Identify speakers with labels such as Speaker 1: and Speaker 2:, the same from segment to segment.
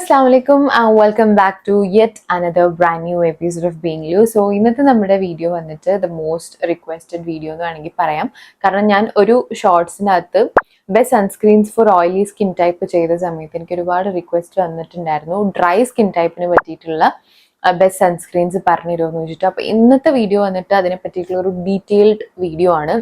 Speaker 1: അസ്സാം വലൈക്കും welcome back to yet another brand new episode of being ലു so ഇന്നത്തെ നമ്മുടെ വീഡിയോ വന്നിട്ട് ദ മോസ്റ്റ് റിക്വസ്റ്റഡ് വീഡിയോ എന്ന് വേണമെങ്കിൽ പറയാം. കാരണം ഞാൻ ഒരു ഷോർട്സിനകത്ത് best sunscreens for oily skin type ചെയ്ത സമയത്ത് എനിക്ക് ഒരുപാട് റിക്വസ്റ്റ് വന്നിട്ടുണ്ടായിരുന്നു. ഡ്രൈ സ്കിൻ ടൈപ്പിന് പറ്റിയിട്ടുള്ള ബെസ്റ്റ് സൺസ്ക്രീൻസ് പറഞ്ഞു ചോദിച്ചിട്ട്. അപ്പോൾ ഇന്നത്തെ വീഡിയോ വന്നിട്ട് അതിനെ പറ്റിയിട്ടുള്ള ഒരു ഡീറ്റെയിൽഡ് വീഡിയോ ആണ്.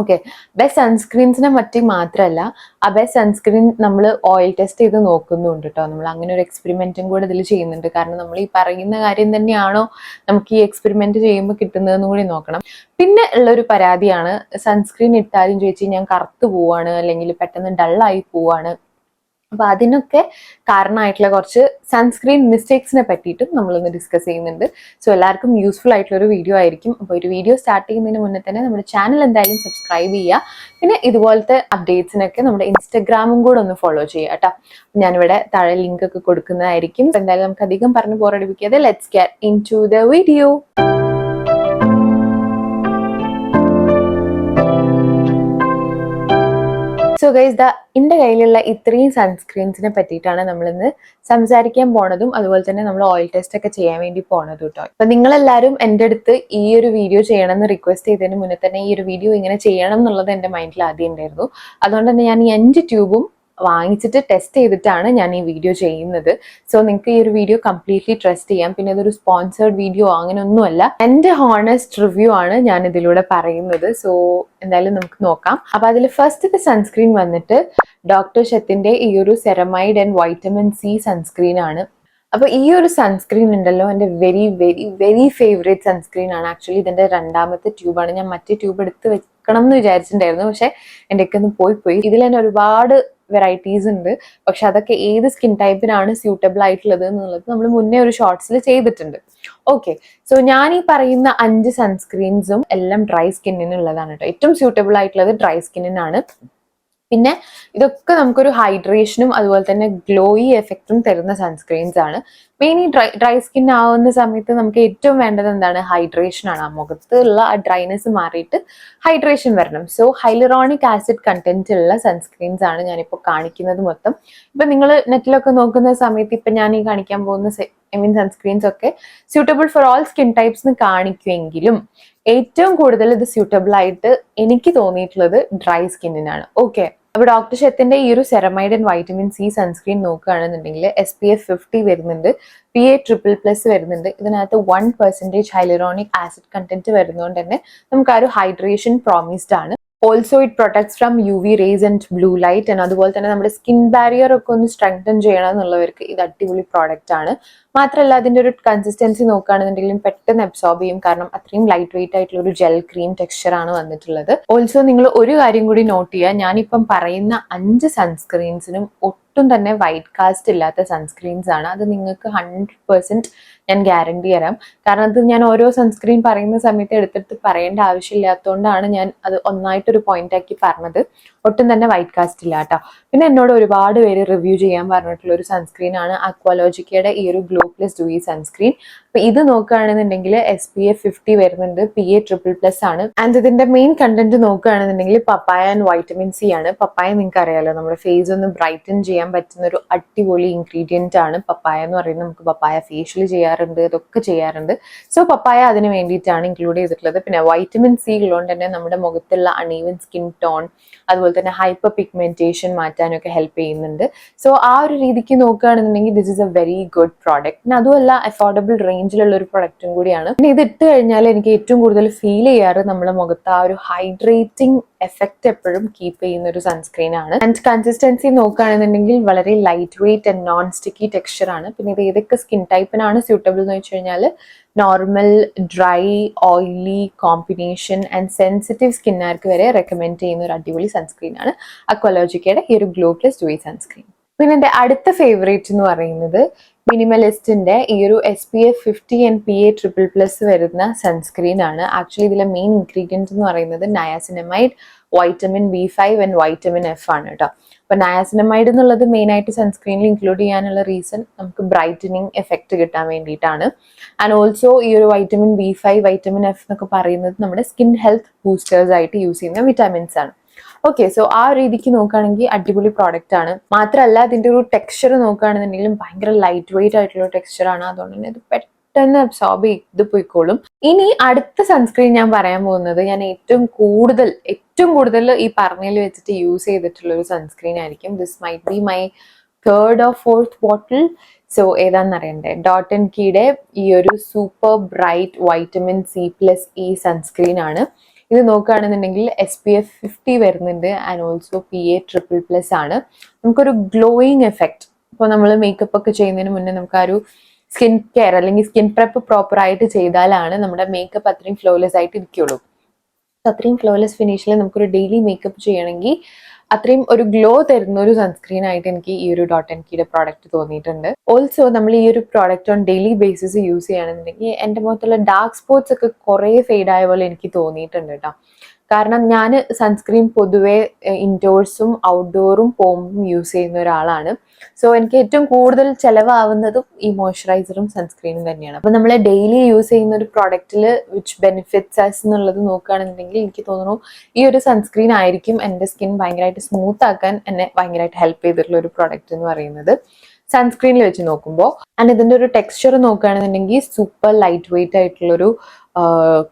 Speaker 1: ഓക്കെ ബെസ്റ്റ് സൺസ്ക്രീൻസിനെ പറ്റി മാത്രമല്ല ആ ബെസ്റ്റ് സൺസ്ക്രീൻ നമ്മൾ ഓയിൽ ടെസ്റ്റ് ചെയ്ത് നോക്കുന്നുണ്ട് കേട്ടോ നമ്മൾ അങ്ങനെ ഒരു എക്സ്പെരിമെന്റും കൂടെ ഇതിൽ ചെയ്യുന്നുണ്ട്. കാരണം നമ്മൾ ഈ പറയുന്ന കാര്യം തന്നെയാണോ നമുക്ക് ഈ എക്സ്പെരിമെന്റ് ചെയ്യുമ്പോൾ കിട്ടുന്നതെന്ന് കൂടി നോക്കണം. പിന്നെ ഉള്ളൊരു പരാതിയാണ് സൺസ്ക്രീൻ ഇട്ടാലും ചോദിച്ചു ഞാൻ കറുത്ത് പോവാണ് അല്ലെങ്കിൽ പെട്ടെന്ന് ഡള്ളായി പോവാണ്. അപ്പൊ അതിനൊക്കെ കാരണമായിട്ടുള്ള കുറച്ച് സൺസ്ക്രീൻ മിസ്റ്റേക്സിനെ പറ്റിയിട്ടും നമ്മളിന്ന് ഡിസ്കസ് ചെയ്യുന്നുണ്ട്. സോ എല്ലാവർക്കും യൂസ്ഫുൾ ആയിട്ടുള്ള ഒരു വീഡിയോ ആയിരിക്കും. അപ്പോൾ ഒരു വീഡിയോ സ്റ്റാർട്ട് ചെയ്യുന്നതിന് മുന്നേ തന്നെ നമ്മുടെ ചാനൽ എന്തായാലും സബ്സ്ക്രൈബ് ചെയ്യുക. പിന്നെ ഇതുപോലത്തെ അപ്ഡേറ്റ്സിനൊക്കെ നമ്മുടെ ഇൻസ്റ്റഗ്രാമും കൂടെ ഒന്ന് ഫോളോ ചെയ്യുക കേട്ടോ. ഞാനിവിടെ താഴെ ലിങ്ക് ഒക്കെ കൊടുക്കുന്നതായിരിക്കും. എന്തായാലും നമുക്ക് അധികം പറഞ്ഞ് ബോറടിപ്പിക്കാതെ let's get into the video so guys the എന്റെ കയ്യിലുള്ള ഇത്രയും സൺസ്ക്രീൻസിനെ പറ്റിയിട്ടാണ് നമ്മളിന്ന് സംസാരിക്കാൻ പോണതും അതുപോലെ തന്നെ നമ്മൾ ഓയിൽ ടെസ്റ്റ് ഒക്കെ ചെയ്യാൻ വേണ്ടി പോണതും കേട്ടോ അപ്പൊ നിങ്ങളെല്ലാവരും എന്റെ അടുത്ത് ഈ ഒരു വീഡിയോ ചെയ്യണം എന്ന് റിക്വസ്റ്റ് ചെയ്തതിന് മുന്നേ തന്നെ ഈ ഒരു വീഡിയോ ഇങ്ങനെ ചെയ്യണം എന്നുള്ളത് എന്റെ മൈൻഡിൽ ആദ്യം ഉണ്ടായിരുന്നു. അതുകൊണ്ട് തന്നെ ഞാൻ ഈ അഞ്ച് ട്യൂബും വാങ്ങിച്ചിട്ട് ടെസ്റ്റ് ചെയ്തിട്ടാണ് ഞാൻ ഈ വീഡിയോ ചെയ്യുന്നത്. സോ നിങ്ങൾക്ക് ഈ ഒരു വീഡിയോ കംപ്ലീറ്റ്ലി ട്രസ്റ്റ് ചെയ്യാം. പിന്നെ ഇതൊരു സ്പോൺസേർഡ് വീഡിയോ അങ്ങനെ ഒന്നുമല്ല എന്റെ ഹോണസ്റ്റ് റിവ്യൂ ആണ് ഞാൻ ഇതിലൂടെ പറയുന്നത്. സോ എന്തായാലും നമുക്ക് നോക്കാം. അപ്പൊ അതിൽ ഫസ്റ്റ് സൺസ്ക്രീൻ വന്നിട്ട് ഡോക്ടർ ഷെത്തിന്റെ ഈ ഒരു ceramide and vitamin C sunscreen ആണ്. അപ്പോൾ ഈ ഒരു സൺസ്ക്രീൻ ഉണ്ടല്ലോ എന്റെ very very very favourite sunscreen ആണ്. ആക്ച്വലി ഇതിന്റെ രണ്ടാമത്തെ ട്യൂബാണ് ഞാൻ മറ്റേ ട്യൂബ് എടുത്ത് വെക്കണം എന്ന് വിചാരിച്ചിട്ടുണ്ടായിരുന്നു. പക്ഷെ എന്റെ ഒക്കെ ഒന്ന് പോയി പോയി. ഇതിൽ തന്നെ ഒരുപാട് വെറൈറ്റീസ് ഉണ്ട്. പക്ഷെ അതൊക്കെ ഏത് സ്കിൻ ടൈപ്പിനാണ് സ്യൂട്ടബിൾ ആയിട്ടുള്ളത് എന്നുള്ളത് നമ്മൾ മുന്നേ ഒരു ഷോർട്സിൽ ചെയ്തിട്ടുണ്ട്. ഓക്കെ സോ ഞാൻ ഈ പറയുന്ന അഞ്ച് സൺസ്ക്രീൻസും എല്ലാം ഡ്രൈ സ്കിന്നിനുള്ളതാണ് കേട്ടോ ഏറ്റവും സ്യൂട്ടബിൾ ആയിട്ടുള്ളത് ഡ്രൈ സ്കിന്നിനാണ് പിന്നെ ഇതൊക്കെ നമുക്കൊരു ഹൈഡ്രേഷനും അതുപോലെ തന്നെ ഗ്ലോയി എഫക്റ്റും തരുന്ന സൺസ്ക്രീൻസ് ആണ്. മെയിൻ ഡ്രൈ ഡ്രൈ സ്കിൻ ആവുന്ന സമയത്ത് നമുക്ക് ഏറ്റവും വേണ്ടത് എന്താണ്? ഹൈഡ്രേഷൻ ആണ്. ആ മുഖത്തുള്ള ആ ഡ്രൈനെസ് മാറിയിട്ട് ഹൈഡ്രേഷൻ വരണം. സോ ഹൈലറോണിക് ആസിഡ് കണ്ടന്റ് ഉള്ള സൺസ്ക്രീൻസ് ആണ് ഞാനിപ്പോൾ കാണിക്കുന്നത് മൊത്തം. ഇപ്പൊ നിങ്ങൾ നെറ്റിലൊക്കെ നോക്കുന്ന സമയത്ത് ഇപ്പൊ ഞാൻ ഈ കാണിക്കാൻ പോകുന്ന ഐ മീൻ സൺസ്ക്രീൻസ് ഒക്കെ suitable for all skin types കാണിക്കുമെങ്കിലും ഏറ്റവും കൂടുതൽ ഇത് സ്യൂട്ടബിൾ ആയിട്ട് എനിക്ക് തോന്നിയിട്ടുള്ളത് ഡ്രൈ സ്കിന്നിനാണ് ഓക്കെ അപ്പൊ ഡോക്ടർ ഷെത്തിന്റെ ഈ ഒരു ceramide and vitamin C sunscreen നോക്കുകയാണെന്നുണ്ടെങ്കിൽ എസ് പി എഫ് ഫിഫ്റ്റി വരുന്നുണ്ട് പി എ ട്രിപ്പിൾ പ്ലസ് വരുന്നുണ്ട്. ഇതിനകത്ത് one percentage hyaluronic acid content വരുന്നതുകൊണ്ട് തന്നെ നമുക്ക് ആ ഒരു ഹൈഡ്രേഷൻ പ്രോമിസ്ഡ് ആണ്. Also it protects from U V rays and blue light and അതുപോലെ തന്നെ നമ്മുടെ സ്കിൻ ബാരിയർ ഒക്കെ ഒന്ന് സ്ട്രെങ്തൻ ചെയ്യണം എന്നുള്ളവർക്ക് ഇത് അടിപൊളി പ്രോഡക്റ്റ് ആണ്. മാത്രമല്ല അതിന്റെ ഒരു കൺസിസ്റ്റൻസി നോക്കുകയാണെന്നുണ്ടെങ്കിലും പെട്ടെന്ന് അബ്സോർബ് ചെയ്യും. കാരണം അത്രയും ലൈറ്റ് വെയിറ്റ് ആയിട്ടുള്ള ഒരു ജെൽ ക്രീം ടെക്സ്ചർ ആണ് വന്നിട്ടുള്ളത്. ഓൾസോ നിങ്ങൾ ഒരു കാര്യം കൂടി നോട്ട് ചെയ്യുക. ഞാനിപ്പം പറയുന്ന അഞ്ച് സൺസ്ക്രീൻസിനും തന്നെ വൈറ്റ് കാസ്റ്റ് ഇല്ലാത്ത സൺസ്ക്രീൻസ് ആണ്. അത് നിങ്ങൾക്ക് ഹൺഡ്രഡ് പെർസെന്റ് ഞാൻ ഗ്യാരണ്ടി തരാം. കാരണം അത് ഞാൻ ഓരോ സൺസ്ക്രീൻ പറയുന്ന സമയത്ത് എടുത്തെടുത്ത് പറയേണ്ട ആവശ്യമില്ലാത്തതുകൊണ്ടാണ് ഞാൻ അത് ഒന്നായിട്ടൊരു പോയിന്റ് ആക്കി പറഞ്ഞത്. ഒട്ടും തന്നെ വൈറ്റ് കാസ്റ്റ് ഇല്ല കേട്ടോ. പിന്നെ എന്നോട് ഒരുപാട് പേര് റിവ്യൂ ചെയ്യാൻ പറഞ്ഞിട്ടുള്ള ഒരു സൺസ്ക്രീൻ ആണ് അക്വാലോജിക്കയുടെ ഈ ഒരു ഗ്ലോ പ്ലസ് ഡു ഈ സൺസ്ക്രീൻ അപ്പൊ ഇത് നോക്കുകയാണെന്നുണ്ടെങ്കിൽ എസ് പി എഫ് ഫിഫ്റ്റി വരുന്നുണ്ട്. പി എ ട്രിപ്പിൾ പ്ലസ് ആണ്. ആൻഡ് ഇതിന്റെ മെയിൻ കണ്ടന്റ് നോക്കുകയാണെന്നുണ്ടെങ്കിൽ പപ്പായ ആൻഡ് വൈറ്റമിൻ സി ആണ്. പപ്പായ നിങ്ങൾക്ക് അറിയാലോ നമ്മുടെ ഫേസ് ഒന്ന് ബ്രൈറ്റൻ ചെയ്യാൻ പറ്റുന്ന ഒരു അടിപൊളി ഇൻഗ്രീഡിയന്റ് ആണ് പപ്പായ എന്ന് പറയുന്നത്. നമുക്ക് പപ്പായ ഫേഷ്യൽ ചെയ്യാറുണ്ട് ഇതൊക്കെ ചെയ്യാറുണ്ട്. സോ പപ്പായ അതിന് വേണ്ടിയിട്ടാണ് ഇൻക്ലൂഡ് ചെയ്തിട്ടുള്ളത്. പിന്നെ വൈറ്റമിൻ സി ഉള്ളതുകൊണ്ട് തന്നെ നമ്മുടെ മുഖത്തുള്ള അണീവൻ സ്കിൻ ടോൺ അതുപോലെ തന്നെ ഹൈപ്പർ പിഗ്മെന്റേഷൻ മാറ്റാനൊക്കെ ഹെൽപ്പ് ചെയ്യുന്നുണ്ട്. സോ ആ ഒരു രീതിക്ക് നോക്കുകയാണെന്നുണ്ടെങ്കിൽ this is a very good product പിന്നെ അതുമല്ല അഫോർഡബിൾ റേഞ്ചിലുള്ള ഒരു പ്രൊഡക്റ്റും കൂടിയാണ്. പിന്നെ ഇത് ഇട്ട് കഴിഞ്ഞാൽ എനിക്ക് ഏറ്റവും കൂടുതൽ ഫീൽ ചെയ്യാറ് നമ്മുടെ മുഖത്ത് ആ ഒരു ഹൈഡ്രേറ്റിംഗ് എഫക്റ്റ് എപ്പോഴും കീപ്പ് ചെയ്യുന്ന ഒരു സൺസ്ക്രീൻ ആണ്. ആൻഡ് കൺസിസ്റ്റൻസി നോക്കുകയാണെന്നുണ്ടെങ്കിൽ വളരെ light weight and non sticky texture ആണ്. പിന്നെ ഇത് ഏതൊക്കെ സ്കിൻ ടൈപ്പിനാണ് സ്യൂട്ടബിൾ എന്ന് വെച്ച് കഴിഞ്ഞാൽ normal dry oily combination and sensitive സ്കിന്നുകാർക്ക് വരെ റെക്കമെൻഡ് ചെയ്യുന്ന ഒരു അടിപൊളി സൺസ്ക്രീൻ ആണ്. അക്വലോജിക്കയുടെ ഈ ഒരു ഗ്ലോ പ്ലസ് ജോയി സൺസ്ക്രീൻ പിന്നെ എന്റെ അടുത്ത ഫേവറേറ്റ് എന്ന് പറയുന്നത് മിനിമലിസ്റ്റിന്റെ ഈ ഒരു S P F fifty and P A triple plus വരുന്ന സൺസ്ക്രീൻ ആണ്. ആക്ച്വലി ഇതിലെ മെയിൻ ഇൻഗ്രീഡിയൻസ് എന്ന് പറയുന്നത് niacinamide vitamin B five and vitamin F ആണ് കേട്ടോ അപ്പൊ നയാസിനമൈഡ് എന്നുള്ളത് മെയിൻ ആയിട്ട് സൺസ്ക്രീനിൽ ഇൻക്ലൂഡ് ചെയ്യാനുള്ള റീസൺ നമുക്ക് ബ്രൈറ്റനിങ് എഫക്റ്റ് കിട്ടാൻ വേണ്ടിയിട്ടാണ്. ആൻഡ് ഓൾസോ ഈ ഒരു vitamin B five vitamin F എന്നൊക്കെ പറയുന്നത് നമ്മുടെ സ്കിൻ ഹെൽത്ത് ബൂസ്റ്റേഴ്സ് ആയിട്ട് യൂസ് ചെയ്യുന്ന വിറ്റാമിൻസ് ആണ്. ഓക്കെ സോ ആ രീതിക്ക് നോക്കുകയാണെങ്കിൽ അടിപൊളി പ്രോഡക്റ്റ് ആണ്. മാത്രമല്ല ഇതിന്റെ ഒരു ടെക്സ്ചർ നോക്കുകയാണെന്നുണ്ടെങ്കിലും ഭയങ്കര ലൈറ്റ് വെയിറ്റ് ആയിട്ടുള്ള ടെക്സ്ചർ ആണ്. അതുകൊണ്ട് തന്നെ ഇത് പെട്ടെന്ന് അബ്സോർബ് ചെയ്ത് പോയിക്കോളും. ഇനി അടുത്ത സൺസ്ക്രീൻ ഞാൻ പറയാൻ പോകുന്നത് ഞാൻ ഏറ്റവും കൂടുതൽ ഏറ്റവും കൂടുതൽ ഈ പറഞ്ഞതിൽ വെച്ചിട്ട് യൂസ് ചെയ്തിട്ടുള്ള ഒരു സൺസ്ക്രീൻ ആയിരിക്കും. This might be my third or fourth bottle so ഏതാണെന്ന് അറിയണ്ടേ? ഡോട്ട് ആൻഡ് കീയുടെ ഈ ഒരു super bright vitamin C plus E sunscreen ആണ്. ഇത് നോക്കുകയാണെന്നുണ്ടെങ്കിൽ എസ് പി എഫ് ഫിഫ്റ്റി വരുന്നുണ്ട് and also P A triple plus ആണ്. നമുക്കൊരു ഗ്ലോയിങ് എഫക്റ്റ് ഇപ്പോൾ നമ്മൾ മേക്കപ്പ് ഒക്കെ ചെയ്യുന്നതിന് മുന്നേ നമുക്ക് ആ ഒരു സ്കിൻ കെയർ അല്ലെങ്കിൽ സ്കിൻ പ്രെപ്പ് പ്രോപ്പർ ആയിട്ട് ചെയ്താലാണ് നമ്മുടെ മേക്കപ്പ് അത്രയും ഫ്ലോലെസ് ആയിട്ട് ഇരിക്കുകയുള്ളൂ അത്രയും ഫ്ലോലെസ് ഫിനിഷിൽ നമുക്കൊരു ഡെയിലി മേക്കപ്പ് ചെയ്യണമെങ്കിൽ അത്രയും ഒരു ഗ്ലോ തരുന്ന ഒരു സൺസ്ക്രീൻ ആയിട്ട് എനിക്ക് ഈ ഒരു ഡോട്ട് എൻ പ്രോഡക്റ്റ് തോന്നിയിട്ടുണ്ട്. ഓൾസോ നമ്മൾ ഈ ഒരു product on daily basis use ചെയ്യുകയാണെന്നുണ്ടെങ്കിൽ എന്റെ മുഖത്തുള്ള ഡാർക്ക് സ്പോട്ട്സ് ഒക്കെ കുറേ ആയ പോലെ എനിക്ക് തോന്നിയിട്ടുണ്ട് കേട്ടോ കാരണം ഞാൻ സൺസ്ക്രീൻ പൊതുവെ ഇൻഡോഴ്സും ഔട്ട്ഡോറും പോമ്പും യൂസ് ചെയ്യുന്ന ഒരാളാണ്. സോ എനിക്ക് ഏറ്റവും കൂടുതൽ ചിലവാകുന്നതും ഈ മോയ്സ്ചറൈസറും സൺസ്ക്രീനും തന്നെയാണ്. അപ്പൊ നമ്മൾ ഡെയിലി യൂസ് ചെയ്യുന്ന ഒരു പ്രോഡക്റ്റിൽ വിച്ച് ബെനിഫിറ്റ്സ് ആസ് എന്നുള്ളത് നോക്കുകയാണെന്നുണ്ടെങ്കിൽ എനിക്ക് തോന്നുന്നു ഈ ഒരു സൺസ്ക്രീൻ ആയിരിക്കും എന്റെ സ്കിൻ ഭയങ്കരമായിട്ട് സ്മൂത്ത് ആക്കാൻ എന്നെ ഭയങ്കരമായിട്ട് ഹെൽപ്പ് ചെയ്തിട്ടുള്ള ഒരു പ്രോഡക്റ്റ് എന്ന് പറയുന്നത്. സൺസ്ക്രീനിൽ വെച്ച് നോക്കുമ്പോൾ ആൻഡ് ഇതിന്റെ ഒരു ടെക്സ്ചർ നോക്കുകയാണെന്നുണ്ടെങ്കിൽ സൂപ്പർ ലൈറ്റ് വെയിറ്റ് ആയിട്ടുള്ളൊരു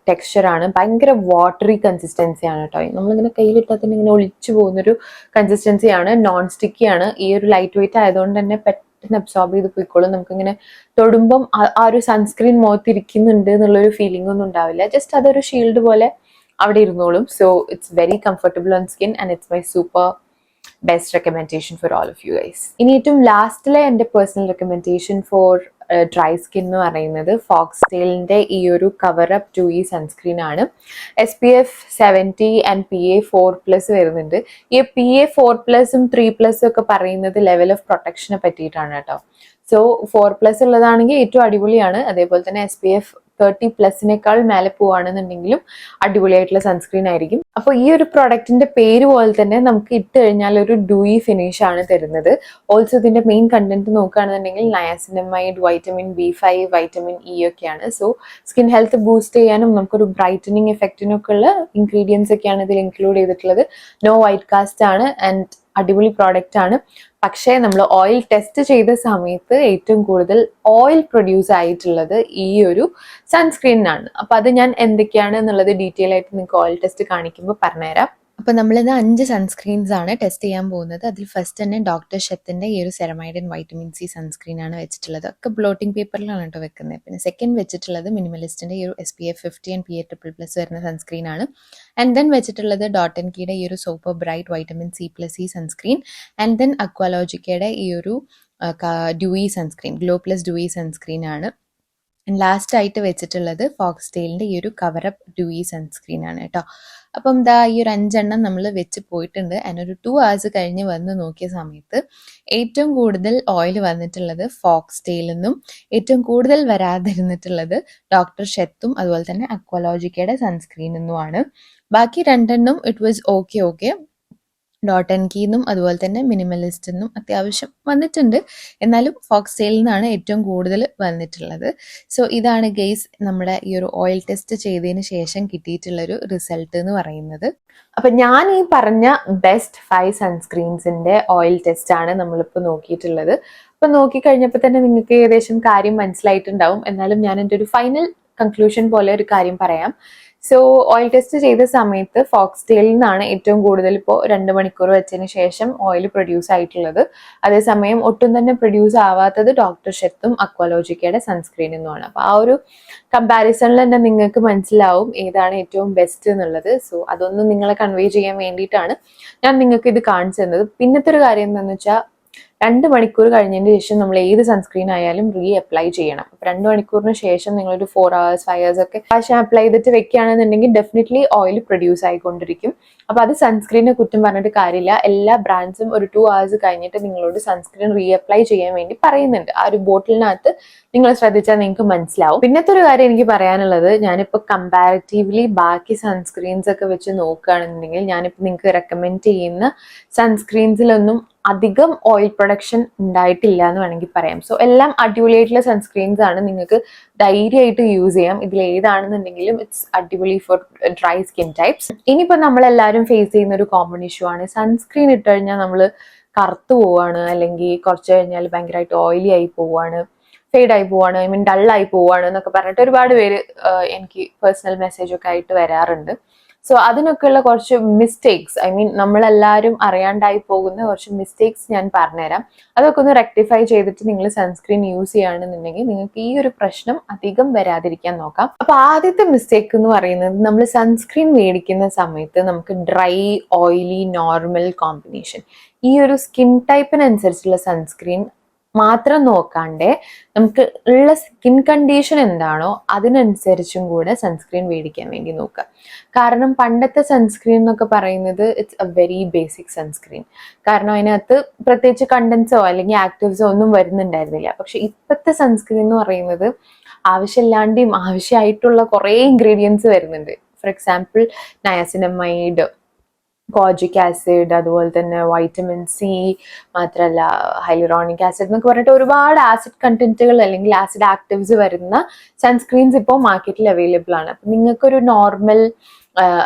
Speaker 1: ടെക്സ്ചർ ആണ്. ഭയങ്കര വാട്ടറി കൺസിസ്റ്റൻസി ആണ് കേട്ടോ നമ്മളിങ്ങനെ കയ്യിലിട്ടാൽ തന്നെ ഇങ്ങനെ ഒളിച്ചു പോകുന്നൊരു കൺസിസ്റ്റൻസി ആണ്. നോൺ സ്റ്റിക്കി ആണ്. ഈ ഒരു ലൈറ്റ് വെയിറ്റ് ആയതുകൊണ്ട് തന്നെ പെട്ടെന്ന് അബ്സോർബ് ചെയ്ത് പോയിക്കോളും. നമുക്കിങ്ങനെ തൊടുമ്പം ആ ഒരു സൺസ്ക്രീൻ മുഖത്തിരിക്കുന്നുണ്ട് എന്നുള്ളൊരു ഫീലിംഗ് ഒന്നും ഉണ്ടാവില്ല. ജസ്റ്റ് അതൊരു ഷീൽഡ് പോലെ അവിടെ ഇരുന്നോളും. So it's very comfortable on skin and it's my super best recommendation for all of you guys ഇനി ഏറ്റവും ലാസ്റ്റിലെ എന്റെ personal recommendation for dry skin എന്ന് പറയുന്നത് ഫോക്സ് ടെയിലിന്റെ ഈ ഒരു കവർ അപ്പ് ടു ഈ സൺസ്ക്രീൻ ആണ്. S P F seventy and P A four plus വരുന്നുണ്ട്. ഈ പി എ ഫോർ പ്ലസും ത്രീ പ്ലസും ഒക്കെ പറയുന്നത് ലെവൽ ഓഫ് പ്രൊട്ടക്ഷനെ പറ്റിയിട്ടാണ് കേട്ടോ. സോ ഫോർ പ്ലസ് ഉള്ളതാണെങ്കിൽ ഏറ്റവും അടിപൊളിയാണ്. അതേപോലെ തന്നെ എസ് പി എഫ് തേർട്ടി പ്ലസിനേക്കാൾ മേലെ പോവാണെന്നുണ്ടെങ്കിലും അടിപൊളിയായിട്ടുള്ള സൺസ്ക്രീൻ ആയിരിക്കും. അപ്പോൾ ഈ ഒരു പ്രൊഡക്റ്റിന്റെ പേര് പോലെ തന്നെ നമുക്ക് ഇട്ട് കഴിഞ്ഞാൽ ഒരു ഡൂയി ഫിനിഷ് ആണ് തരുന്നത്. ഓൾസോ ഇതിന്റെ മെയിൻ കണ്ടന്റ് നോക്കുകയാണെന്നുണ്ടെങ്കിൽ niacinamide vitamin B five vitamin E ഒക്കെയാണ്. സോ സ്കിൻ ഹെൽത്ത് ബൂസ്റ്റ് ചെയ്യാനും നമുക്കൊരു ബ്രൈറ്റനിങ് എഫക്റ്റിനൊക്കെ ഉള്ള ഇൻഗ്രീഡിയൻസ് ഒക്കെയാണ് ഇതിൽ ഇൻക്ലൂഡ് ചെയ്തിട്ടുള്ളത്. നോ വൈറ്റ് കാസ്റ്റ് ആണ് ആൻഡ് അടിപൊളി പ്രോഡക്റ്റ് ആണ്. പക്ഷേ നമ്മൾ ഓയിൽ ടെസ്റ്റ് ചെയ്ത സമയത്ത് ഏറ്റവും കൂടുതൽ ഓയിൽ പ്രൊഡ്യൂസ് ആയിട്ടുള്ളത് ഈ ഒരു സൺസ്ക്രീനിനാണ് അപ്പോൾ അത് ഞാൻ എന്തൊക്കെയാണ് എന്നുള്ളത് ഡീറ്റെയിൽ ആയിട്ട് നിങ്ങൾക്ക് ഓയിൽ ടെസ്റ്റ് കാണിക്കുമ്പോൾ പറഞ്ഞുതരാം. അപ്പോൾ നമ്മളിത് അഞ്ച് സൺസ്ക്രീൻസ് ആണ് ടെസ്റ്റ് ചെയ്യാൻ പോകുന്നത്. അതിൽ ഫസ്റ്റ് തന്നെ ഡോക്ടർ ഷെത്തിന്റെ ഈ ഒരു സെറമൈഡൻ വൈറ്റമിൻ സി സൺസ്ക്രീൻ ആണ് വെച്ചിട്ടുള്ളത്. ഒക്കെ ബ്ലോട്ടിംഗ് പേപ്പറിലാണ് കേട്ടോ വെക്കുന്നത്. പിന്നെ സെക്കൻഡ് വെച്ചിട്ടുള്ളത് മിനിമലിസ്റ്റിന്റെ ഈ ഒരു S P F fifty and P A triple plus വരുന്ന സൺസ്ക്രീൻ ആണ്. ആൻഡ് ദെൻ വെച്ചിട്ടുള്ളത് ഡോട്ട് ആൻഡ് കീയുടെ ഈ ഒരു super bright vitamin C plus E sunscreen and then അക്വാലോജിക്കയുടെ ഈ ഒരു dewy sunscreen glow plus dewy sunscreen ആണ്. ലാസ്റ്റ് ആയിട്ട് വെച്ചിട്ടുള്ളത് ഫോക്സ് ടെയിലിന്റെ ഈ ഒരു കവറപ്പ് ഡ്യൂയി സൺസ്ക്രീൻ ആണ് കേട്ടോ. അപ്പം ദാ ഈ ഒരു അഞ്ചെണ്ണം നമ്മൾ വെച്ച് പോയിട്ടുണ്ട്. അതിനൊരു ടു അവേഴ്സ് കഴിഞ്ഞ് വന്ന് നോക്കിയ സമയത്ത് ഏറ്റവും കൂടുതൽ ഓയിൽ വന്നിട്ടുള്ളത് ഫോക്സ് നിന്നും ഏറ്റവും കൂടുതൽ വരാതിരുന്നിട്ടുള്ളത് ഡോക്ടർ ഷെത്തും അതുപോലെ തന്നെ അക്വലോജിക്കയുടെ സൺസ്ക്രീൻ എന്നുമാണ് ബാക്കി രണ്ടെണ്ണം it was okay okay dot and കീന്നും അതുപോലെ തന്നെ മിനിമലിസ്റ്റ് എന്നും അത്യാവശ്യം വന്നിട്ടുണ്ട്. എന്നാലും ഫോക്സ് നിന്നാണ് ഏറ്റവും കൂടുതൽ വന്നിട്ടുള്ളത്. സോ ഇതാണ് ഗെയ്സ് നമ്മുടെ ഈ ഒരു ഓയിൽ ടെസ്റ്റ് ചെയ്തതിന് ശേഷം കിട്ടിയിട്ടുള്ള ഒരു റിസൾട്ട് എന്ന് പറയുന്നത്. അപ്പൊ ഞാൻ ഈ പറഞ്ഞ ബെസ്റ്റ് ഫൈവ് സൺസ്ക്രീൻസിന്റെ ഓയിൽ ടെസ്റ്റ് ആണ് നമ്മളിപ്പോൾ നോക്കിയിട്ടുള്ളത്. അപ്പൊ നോക്കിക്കഴിഞ്ഞപ്പോൾ തന്നെ നിങ്ങൾക്ക് ഏകദേശം കാര്യം മനസ്സിലായിട്ടുണ്ടാവും. എന്നാലും ഞാൻ എന്റെ ഒരു ഫൈനൽ കൺക്ലൂഷൻ പോലെ ഒരു കാര്യം പറയാം. സോ ഓയിൽ ടെസ്റ്റ് ചെയ്ത സമയത്ത് ഫോക്സ് ടെയിലിൽ നിന്നാണ് ഏറ്റവും കൂടുതൽ ഇപ്പോൾ രണ്ട് മണിക്കൂർ വെച്ചതിന് ശേഷം ഓയിൽ പ്രൊഡ്യൂസ് ആയിട്ടുള്ളത്. അതേസമയം ഒട്ടും തന്നെ പ്രൊഡ്യൂസ് ആവാത്തത് ഡോക്ടർ ഷെത്തും അക്വാലോജിക്കയുടെ സൺസ്ക്രീനിൽ നിന്നുമാണ് അപ്പോൾ ആ ഒരു കമ്പാരിസണിൽ തന്നെ നിങ്ങൾക്ക് മനസ്സിലാവും ഏതാണ് ഏറ്റവും ബെസ്റ്റ് എന്നുള്ളത്. സോ അതൊന്നും നിങ്ങളെ കൺവേ ചെയ്യാൻ വേണ്ടിയിട്ടാണ് ഞാൻ നിങ്ങൾക്ക് ഇത് കാണിച്ചു തന്നത്. പിന്നത്തെ ഒരു കാര്യം എന്താണെന്ന് വെച്ചാൽ രണ്ട് മണിക്കൂർ കഴിഞ്ഞതിന് ശേഷം നമ്മൾ ഏത് സൺസ്ക്രീൻ ആയാലും റീ അപ്ലൈ ചെയ്യണം. അപ്പൊ രണ്ട് മണിക്കൂറിന് ശേഷം നിങ്ങളൊരു ഫോർ hours ഫൈവ് hours ഒക്കെ പ്രാവശ്യം അപ്ലൈ ചെയ്തിട്ട് വെക്കുകയാണെന്നുണ്ടെങ്കിൽ ഡെഫിനറ്റ്ലി ഓയിൽ പ്രൊഡ്യൂസ് ആയിക്കൊണ്ടിരിക്കും. അപ്പൊ അത് സൺസ്ക്രീനെ കുറ്റം പറഞ്ഞിട്ട് കാര്യമില്ല. എല്ലാ ബ്രാൻഡ്സും ഒരു ടു hours കഴിഞ്ഞിട്ട് നിങ്ങളോട് സൺസ്ക്രീൻ റീ അപ്ലൈ ചെയ്യാൻ വേണ്ടി പറയുന്നുണ്ട്. ആ ഒരു ബോട്ടിലിനകത്ത് നിങ്ങൾ ശ്രദ്ധിച്ചാൽ നിങ്ങൾക്ക് മനസ്സിലാവും. പിന്നത്തെ ഒരു കാര്യം എനിക്ക് പറയാനുള്ളത് ഞാനിപ്പോൾ കമ്പാരിറ്റീവ്ലി ബാക്കി സൺസ്ക്രീൻസ് ഒക്കെ വെച്ച് നോക്കുകയാണെന്നുണ്ടെങ്കിൽ ഞാനിപ്പോൾ നിങ്ങൾക്ക് റെക്കമെൻഡ് ചെയ്യുന്ന സൺസ്ക്രീൻസിലൊന്നും അധികം ഓയിൽ പ്രൊഡക്ഷൻ ഉണ്ടായിട്ടില്ല എന്ന് വേണമെങ്കിൽ പറയാം. സോ എല്ലാം അടിപൊളിയായിട്ടുള്ള സൺസ്ക്രീൻസ് ആണ് നിങ്ങൾക്ക് ധൈര്യമായിട്ട് യൂസ് ചെയ്യാം. ഇതിൽ ഏതാണെന്നുണ്ടെങ്കിലും ഇറ്റ്സ് അടിപൊളി ഫോർ ഡ്രൈ സ്കിൻ ടൈപ്സ് ഇനിയിപ്പോൾ നമ്മളെല്ലാവരും ഫേസ് ചെയ്യുന്ന ഒരു കോമൺ ഇഷ്യൂ ആണ്. സൺസ്ക്രീൻ ഇട്ട് കഴിഞ്ഞാൽ നമ്മൾ കറുത്തു പോവാണ് അല്ലെങ്കിൽ കുറച്ച് കഴിഞ്ഞാൽ ഭയങ്കരമായിട്ട് ഓയിലി ആയി പോവാണ് ഫെയ്ഡ് ആയി പോവാണ് ഐ മീൻ ഡൾ ആയി പോവാണ് എന്നൊക്കെ പറഞ്ഞിട്ട് ഒരുപാട് പേര് എനിക്ക് പേഴ്സണൽ മെസ്സേജ് ഒക്കെ ആയിട്ട് വരാറുണ്ട്. സോ അതിനൊക്കെയുള്ള കുറച്ച് മിസ്റ്റേക്സ് ഐ മീൻ നമ്മളെല്ലാവരും അറിയാണ്ടായി പോകുന്ന കുറച്ച് മിസ്റ്റേക്സ് ഞാൻ പറഞ്ഞുതരാം. അതൊക്കെ ഒന്ന് റെക്ടിഫൈ ചെയ്തിട്ട് നിങ്ങൾ സൺസ്ക്രീൻ യൂസ് ചെയ്യുകയാണെന്നുണ്ടെങ്കിൽ നിങ്ങൾക്ക് ഈ ഒരു പ്രശ്നം അധികം വരാതിരിക്കാൻ നോക്കാം. അപ്പൊ ആദ്യത്തെ മിസ്റ്റേക്ക് എന്ന് പറയുന്നത് നമ്മൾ സൺസ്ക്രീൻ മേടിക്കുന്ന സമയത്ത് നമുക്ക് ഡ്രൈ ഓയിലി നോർമൽ കോമ്പിനേഷൻ ഈ ഒരു സ്കിൻ ടൈപ്പിനനുസരിച്ചുള്ള സൺസ്ക്രീൻ മാത്രം നോക്കാണ്ട് നമുക്ക് ഉള്ള സ്കിൻ കണ്ടീഷൻ എന്താണോ അതിനനുസരിച്ചും കൂടെ സൺസ്ക്രീൻ മേടിക്കാൻ വേണ്ടി നോക്കുക. കാരണം പണ്ടത്തെ സൺസ്ക്രീൻ എന്നൊക്കെ പറയുന്നത് it's a very basic sunscreen കാരണം അതിനകത്ത് പ്രത്യേകിച്ച് കണ്ടൻസോ അല്ലെങ്കിൽ ആക്റ്റീവ്സോ ഒന്നും വരുന്നുണ്ടായിരുന്നില്ല. പക്ഷെ ഇപ്പോഴത്തെ സൺസ്ക്രീൻ എന്ന് പറയുന്നത് ആവശ്യമില്ലാണ്ടും ആവശ്യമായിട്ടുള്ള കുറേ ഇൻഗ്രീഡിയൻസ് വരുന്നുണ്ട്. For example niacinamide kojic acid അതുപോലെ തന്നെ വൈറ്റമിൻ സി മാത്രമല്ല ഹൈലറോണിക് ആസിഡ് എന്നൊക്കെ പറഞ്ഞിട്ട് ഒരുപാട് ആസിഡ് കണ്ടന്റുകൾ അല്ലെങ്കിൽ ആസിഡ് ആക്റ്റീവ്സ് വരുന്ന സൺസ്ക്രീൻസ് ഇപ്പോൾ മാർക്കറ്റിൽ അവൈലബിൾ ആണ്. അപ്പം നിങ്ങൾക്കൊരു നോർമൽ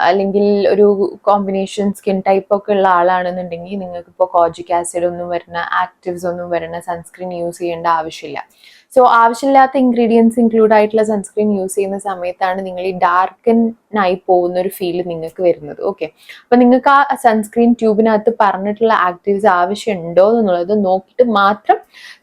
Speaker 1: അല്ലെങ്കിൽ ഒരു കോമ്പിനേഷൻ സ്കിൻ ടൈപ്പ് ഒക്കെ ഉള്ള ആളാണെന്നുണ്ടെങ്കിൽ നിങ്ങൾക്ക് ഇപ്പോൾ കോജിക് ആസിഡ് ഒന്നും വരുന്ന ആക്റ്റീവ്സ് ഒന്നും വരുന്ന സൺസ്ക്രീൻ യൂസ് ചെയ്യേണ്ട ആവശ്യമില്ല. സോ ആവശ്യമില്ലാത്ത ഇൻഗ്രീഡിയൻസ് ഇൻക്ലൂഡ് ആയിട്ടുള്ള സൺസ്ക്രീൻ യൂസ് ചെയ്യുന്ന സമയത്താണ് നിങ്ങൾ ഈ ഡാർക്കൻ ആയി പോകുന്ന ഒരു ഫീൽ നിങ്ങൾക്ക് വരുന്നത്. ഓക്കെ അപ്പൊ നിങ്ങൾക്ക് ആ സൺസ്ക്രീൻ ട്യൂബിനകത്ത് പറഞ്ഞിട്ടുള്ള ആക്റ്റീവ്സ് ആവശ്യമുണ്ടോ എന്നുള്ളത് നോക്കിയിട്ട് മാത്രം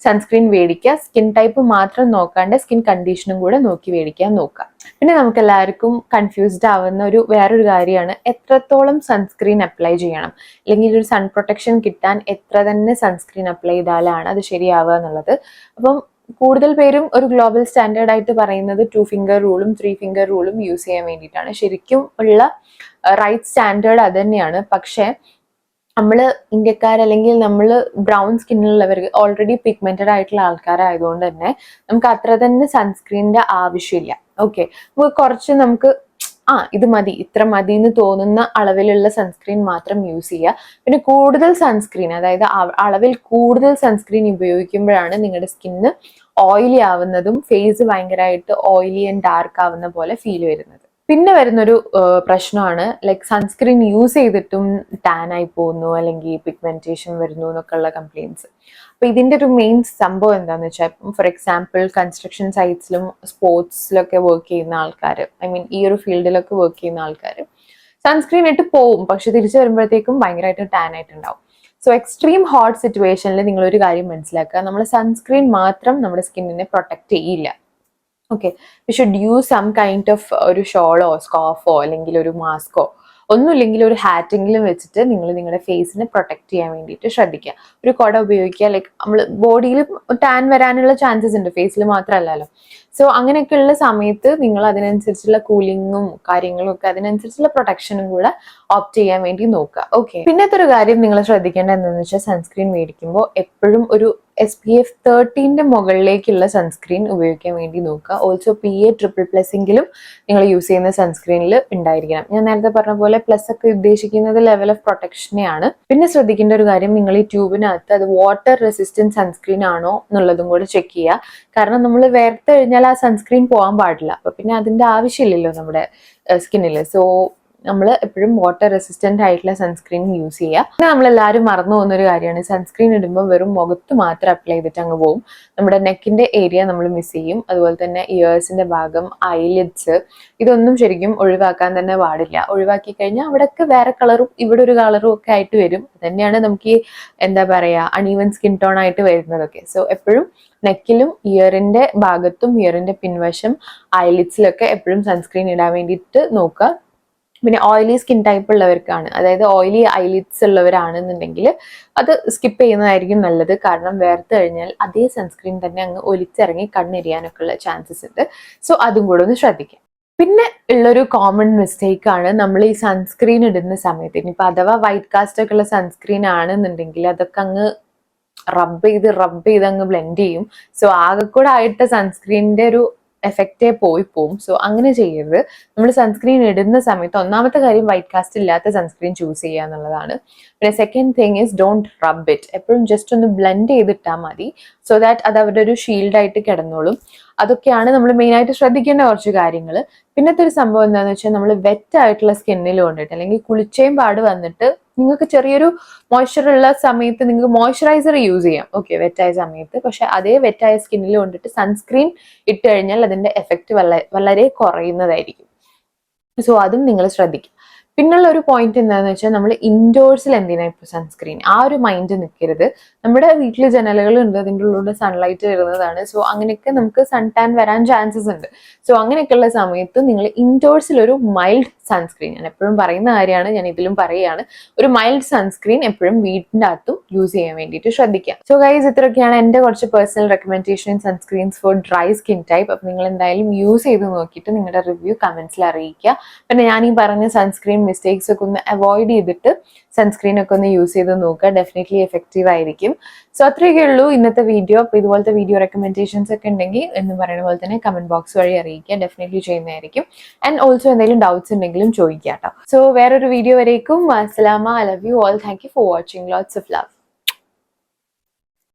Speaker 1: സൺസ്ക്രീൻ മേടിക്കുക സ്കിൻ ടൈപ്പ് മാത്രം നോക്കാണ്ട് സ്കിൻ കണ്ടീഷനും കൂടെ നോക്കി മേടിക്കാൻ നോക്കുക. പിന്നെ നമുക്ക് എല്ലാവർക്കും കൺഫ്യൂസ്ഡ് ആവുന്ന ഒരു വേറൊരു കാര്യമാണ് എത്രത്തോളം സൺസ്ക്രീൻ അപ്ലൈ ചെയ്യണം. അല്ലെങ്കിൽ ഒരു സൺ പ്രൊട്ടക്ഷൻ കിട്ടാൻ എത്ര തന്നെ സൺസ്ക്രീൻ അപ്ലൈ ചെയ്താലാണ് അത് ശരിയാവുക എന്നുള്ളത്. അപ്പം കൂടുതൽ പേരും ഒരു ഗ്ലോബൽ സ്റ്റാൻഡേർഡ് ആയിട്ട് പറയുന്നത് ടു ഫിംഗർ റൂളും ത്രീ ഫിംഗർ റൂളും യൂസ് ചെയ്യാൻ വേണ്ടിയിട്ടാണ്. ശരിക്കും ഉള്ള റൈറ്റ് സ്റ്റാൻഡേർഡ് അത് തന്നെയാണ്. പക്ഷേ നമ്മൾ ഇന്ത്യക്കാർ അല്ലെങ്കിൽ നമ്മൾ ബ്രൗൺ സ്കിന്നിലുള്ളവർ ഓൾറെഡി പിഗ്മെന്റഡ് ആയിട്ടുള്ള ആൾക്കാരായതുകൊണ്ട് തന്നെ നമുക്ക് അത്ര തന്നെ സൺസ്ക്രീനിന്റെ ആവശ്യമില്ല. ഓക്കെ നമുക്ക് കുറച്ച് നമുക്ക് ആ ഇത് മതി ഇത്ര മതി എന്ന് തോന്നുന്ന അളവിലുള്ള സൺസ്ക്രീൻ മാത്രം യൂസ് ചെയ്യുക. പിന്നെ കൂടുതൽ സൺസ്ക്രീൻ അതായത് അളവിൽ കൂടുതൽ സൺസ്ക്രീൻ ഉപയോഗിക്കുമ്പോഴാണ് നിങ്ങളുടെ സ്കിന്ന് ഓയിലി ആവുന്നതും ഫേസ് ഭയങ്കരമായിട്ട് ഓയിലി ആൻഡ് ഡാർക്ക് ആവുന്ന പോലെ ഫീൽ വരുന്നത്. പിന്നെ വരുന്നൊരു പ്രശ്നമാണ് ലൈക്ക് സൺസ്ക്രീൻ യൂസ് ചെയ്തിട്ടും ടാൻ ആയി പോകുന്നു അല്ലെങ്കിൽ പിഗ്മെന്റേഷൻ വരുന്നു എന്നൊക്കെയുള്ള കംപ്ലയിൻസ് അപ്പൊ ഇതിന്റെ ഒരു മെയിൻ സംഭവം എന്താന്ന് വെച്ചാൽ ഫോർ എക്സാമ്പിൾ കൺസ്ട്രക്ഷൻ സൈറ്റ്സിലും സ്പോർട്സിലൊക്കെ വർക്ക് ചെയ്യുന്ന ആൾക്കാർ ഐ മീൻ ഈ ഒരു ഫീൽഡിലൊക്കെ വർക്ക് ചെയ്യുന്ന ആൾക്കാർ സൺസ്ക്രീൻ ഇട്ട് പോവും പക്ഷെ തിരിച്ചു വരുമ്പോഴത്തേക്കും ഭയങ്കരമായിട്ട് ടാൻ ആയിട്ടുണ്ടാവും. സോ എക്സ്ട്രീം ഹോട്ട് സിറ്റുവേഷനിൽ നിങ്ങൾ ഒരു കാര്യം മനസ്സിലാക്കുക. നമ്മൾ സൺസ്ക്രീൻ മാത്രം നമ്മുടെ സ്കിന്നിനെ പ്രൊട്ടക്ട് ചെയ്യില്ല. Okay we should use some kind of ഒരു ഷോളോ സ്കാർഫോ അല്ലെങ്കിൽ ഒരു മാസ്കോ ഒന്നുമില്ലെങ്കിൽ ഒരു ഹാറ്റെങ്കിലും വെച്ചിട്ട് നിങ്ങൾ നിങ്ങളുടെ ഫേസിനെ പ്രൊട്ടക്ട് ചെയ്യാൻ വേണ്ടിയിട്ട് ശ്രദ്ധിക്കുക. ഒരു കുട ഉപയോഗിക്കുക ലൈക്ക് നമ്മൾ ബോഡിയിൽ ടാൻ വരാനുള്ള ചാൻസസ് ഉണ്ട് ഫേസിൽ മാത്രമല്ലല്ലോ. സോ അങ്ങനെയൊക്കെയുള്ള സമയത്ത് നിങ്ങൾ അതിനനുസരിച്ചുള്ള കൂളിങ്ങും കാര്യങ്ങളും ഒക്കെ അതിനനുസരിച്ചുള്ള പ്രൊട്ടക്ഷനും കൂടെ ഓപ്റ്റ് ചെയ്യാൻ വേണ്ടി നോക്കുക. ഓക്കെ പിന്നത്തെ ഒരു കാര്യം നിങ്ങൾ ശ്രദ്ധിക്കേണ്ടത് എന്താണെന്ന് വെച്ചാൽ സൺസ്ക്രീൻ മേടിക്കുമ്പോൾ എപ്പോഴും ഒരു എസ് പി എഫ് തേർട്ടീന്റെ മുകളിലേക്കുള്ള സൺസ്ക്രീൻ ഉപയോഗിക്കാൻ വേണ്ടി നോക്കുക. Also P A triple plus എങ്കിലും നിങ്ങൾ യൂസ് ചെയ്യുന്ന സൺസ്ക്രീനിൽ ഉണ്ടായിരിക്കണം. ഞാൻ നേരത്തെ പറഞ്ഞ പോലെ പ്ലസ് ഒക്കെ ഉദ്ദേശിക്കുന്നത് ലെവൽ ഓഫ് പ്രൊട്ടക്ഷനെയാണ് പിന്നെ ശ്രദ്ധിക്കേണ്ട ഒരു കാര്യം നിങ്ങൾ ഈ ട്യൂബിനകത്ത് അത് വാട്ടർ റെസിസ്റ്റന്റ് സൺസ്ക്രീൻ ആണോ എന്നുള്ളതും കൂടെ ചെക്ക് ചെയ്യുക. കാരണം നമ്മൾ വേർത്ത് കഴിഞ്ഞാൽ ആ സൺസ്ക്രീൻ പോകാൻ പാടില്ല. അപ്പം പിന്നെ അതിന്റെ ആവശ്യമില്ലല്ലോ നമ്മുടെ സ്കിന്നിൽ സോ നമ്മൾ എപ്പോഴും വാട്ടർ റെസിസ്റ്റന്റ് ആയിട്ടുള്ള സൺസ്ക്രീൻ യൂസ് ചെയ്യുക പിന്നെ നമ്മളെല്ലാവരും മറന്നു പോകുന്ന ഒരു കാര്യമാണ് സൺസ്ക്രീൻ ഇടുമ്പോൾ വെറും മുഖത്ത് മാത്രം അപ്ലൈ ചെയ്തിട്ട് അങ്ങ് പോകും നമ്മുടെ നെക്കിന്റെ ഏരിയ നമ്മൾ മിസ് ചെയ്യും. അതുപോലെ തന്നെ ഇയേഴ്സിന്റെ ഭാഗം ഐലിഡ്സ് ഇതൊന്നും ശരിക്കും ഒഴിവാക്കാൻ തന്നെ പാടില്ല. ഒഴിവാക്കി കഴിഞ്ഞാൽ അവിടെയൊക്കെ വേറെ കളറും ഇവിടെ ഒരു കളറും ഒക്കെ ആയിട്ട് വരും. തന്നെയാണ് നമുക്ക് ഈ എന്താ പറയാ അണീവൻ സ്കിൻ ടോൺ ആയിട്ട് വരുന്നതൊക്കെ. സോ എപ്പോഴും നെക്കിലും ഇയറിന്റെ ഭാഗത്തും ഇയറിന്റെ പിൻവശം ഐലിഡ്സിലൊക്കെ എപ്പോഴും സൺസ്ക്രീൻ ഇടാൻ വേണ്ടിയിട്ട് നോക്കുക. പിന്നെ ഓയിലി സ്കിൻ ടൈപ്പ് ഉള്ളവർക്കാണ്. അതായത് ഓയിലി ഐലിറ്റ്സ് ഉള്ളവരാണെന്നുണ്ടെങ്കിൽ അത് സ്കിപ്പ് ചെയ്യുന്നതായിരിക്കും നല്ലത്. കാരണം വേർത്ത് കഴിഞ്ഞാൽ അതേ സൺസ്ക്രീൻ തന്നെ അങ്ങ് ഒലിച്ചിറങ്ങി കണ്ണെരിയാനൊക്കെ ഉള്ള ചാൻസസ് ഉണ്ട്. സോ അതും കൂടെ ഒന്ന് ശ്രദ്ധിക്കാം. പിന്നെ ഉള്ളൊരു കോമൺ മിസ്റ്റേക്ക് ആണ് നമ്മൾ ഈ സൺസ്ക്രീൻ ഇടുന്ന സമയത്ത്. ഇനിയിപ്പോൾ അഥവാ വൈറ്റ് കാസ്റ്റ് ഒക്കെ ഉള്ള സൺസ്ക്രീൻ ആണെന്നുണ്ടെങ്കിൽ അതൊക്കെ അങ്ങ് റബ്ബ് ചെയ്ത് റബ്ബ് ചെയ്ത് അങ്ങ് ബ്ലെൻഡ് ചെയ്യും. സോ ആകെ കൂടെ ആയിട്ട് സൺസ്ക്രീനിന്റെ ഒരു എഫക്റ്റേ പോയി പോവും. സോ അങ്ങനെ ചെയ്യരുത്. നമ്മൾ സൺസ്ക്രീൻ ഇടുന്ന സമയത്ത് ഒന്നാമത്തെ കാര്യം വൈറ്റ് കാസ്റ്റ് ഇല്ലാത്ത സൺസ്ക്രീൻ ചൂസ് ചെയ്യുക എന്നുള്ളതാണ്. പിന്നെ second thing is don't rub it എപ്പോഴും ജസ്റ്റ് ഒന്ന് ബ്ലെൻഡ് ചെയ്തിട്ടാൽ മതി. സോ ദാറ്റ് അത് അവരുടെ ഒരു ഷീൽഡായിട്ട് കിടന്നോളും. അതൊക്കെയാണ് നമ്മൾ മെയിനായിട്ട് ശ്രദ്ധിക്കേണ്ട കുറച്ച് കാര്യങ്ങൾ പിന്നത്തെ ഒരു സംഭവം എന്താണെന്ന് വെച്ചാൽ നമ്മൾ വെറ്റ് ആയിട്ടുള്ള സ്കിന്നിൽ കൊണ്ടിട്ട് അല്ലെങ്കിൽ കുളിച്ചേം പാട് വന്നിട്ട് നിങ്ങൾക്ക് ചെറിയൊരു മോയ്സ്ചർ ഉള്ള സമയത്ത് നിങ്ങൾക്ക് മോയ്സ്ചറൈസർ യൂസ് ചെയ്യാം. ഓക്കെ വെറ്റായ സമയത്ത്. പക്ഷെ അതേ വെറ്റായ സ്കിന്നിൽ കൊണ്ടിട്ട് സൺസ്ക്രീൻ ഇട്ട് കഴിഞ്ഞാൽ അതിന്റെ എഫക്റ്റ് വളരെ കുറയുന്നതായിരിക്കും. സോ അതും നിങ്ങൾ ശ്രദ്ധിക്കും. പിന്നുള്ള ഒരു പോയിന്റ് എന്താണെന്ന് വെച്ചാൽ നമ്മൾ ഇൻഡോഴ്സിൽ എന്തിനാ ഇപ്പോൾ സൺസ്ക്രീൻ ആ ഒരു മൈൻഡ് നിൽക്കരുത്. നമ്മുടെ വീട്ടിൽ ജനലുകളുണ്ട് അതിന്റെ ഉള്ളിലൂടെ സൺലൈറ്റ് വരുന്നതാണ്. സോ അങ്ങനെയൊക്കെ നമുക്ക് സൺ ടാൻ വരാൻ ചാൻസസ് ഉണ്ട്. സോ അങ്ങനെയൊക്കെയുള്ള സമയത്ത് നിങ്ങൾ ഇൻഡോഴ്സിൽ ഒരു മൈൽഡ് സൺസ്ക്രീൻ ഞാൻ എപ്പോഴും പറയുന്ന കാര്യമാണ് ഞാൻ ഇതിലും പറയുകയാണ്. ഒരു മൈൽഡ് സൺസ്ക്രീൻ എപ്പോഴും വീടിന്റെ അകത്തും യൂസ് ചെയ്യാൻ വേണ്ടിയിട്ട് ശ്രദ്ധിക്കുക. സോ ഗൈസ് ഇത്രയൊക്കെയാണ് എന്റെ കുറച്ച് personal recommendation sunscreens for dry skin type അപ്പം നിങ്ങൾ എന്തായാലും യൂസ് ചെയ്ത് നോക്കിയിട്ട് നിങ്ങളുടെ റിവ്യൂ കമൻസിൽ അറിയിക്കുക. പിന്നെ ഞാൻ ഈ പറഞ്ഞ സൺസ്ക്രീൻ മിസ്റ്റേക്സ് ഒക്കെ ഒന്ന് അവോയ്ഡ് ചെയ്തിട്ട് സൺസ്ക്രീൻ ഒക്കെ ഒന്ന് യൂസ് ചെയ്ത് നോക്കുക. ഡെഫിനറ്റ്ലി എഫക്റ്റീവ് ആയിരിക്കും. സോ അത്രയൊക്കെ ഉള്ളൂ ഇന്നത്തെ വീഡിയോ അപ്പോൾ ഇതുപോലത്തെ വീഡിയോ റെക്കമെൻഡേഷൻസ് ഒക്കെ ഉണ്ടെങ്കിൽ എന്ന് പറയുന്ന പോലെ തന്നെ കമന്റ് ബോക്സ് വഴി അറിയിക്കുക. ഡെഫിനറ്റ്ലി ചെയ്യുന്നതായിരിക്കും. ആൻഡ് ഓൾസോ എന്തെങ്കിലും ഡൗട്ട്സ് ഉണ്ടെങ്കിലും ചോദിക്കാം കേട്ടോ. സോ വേറൊരു വീഡിയോ വരേക്കും. അസ്സലാമ I love you all thank you for watching lots of love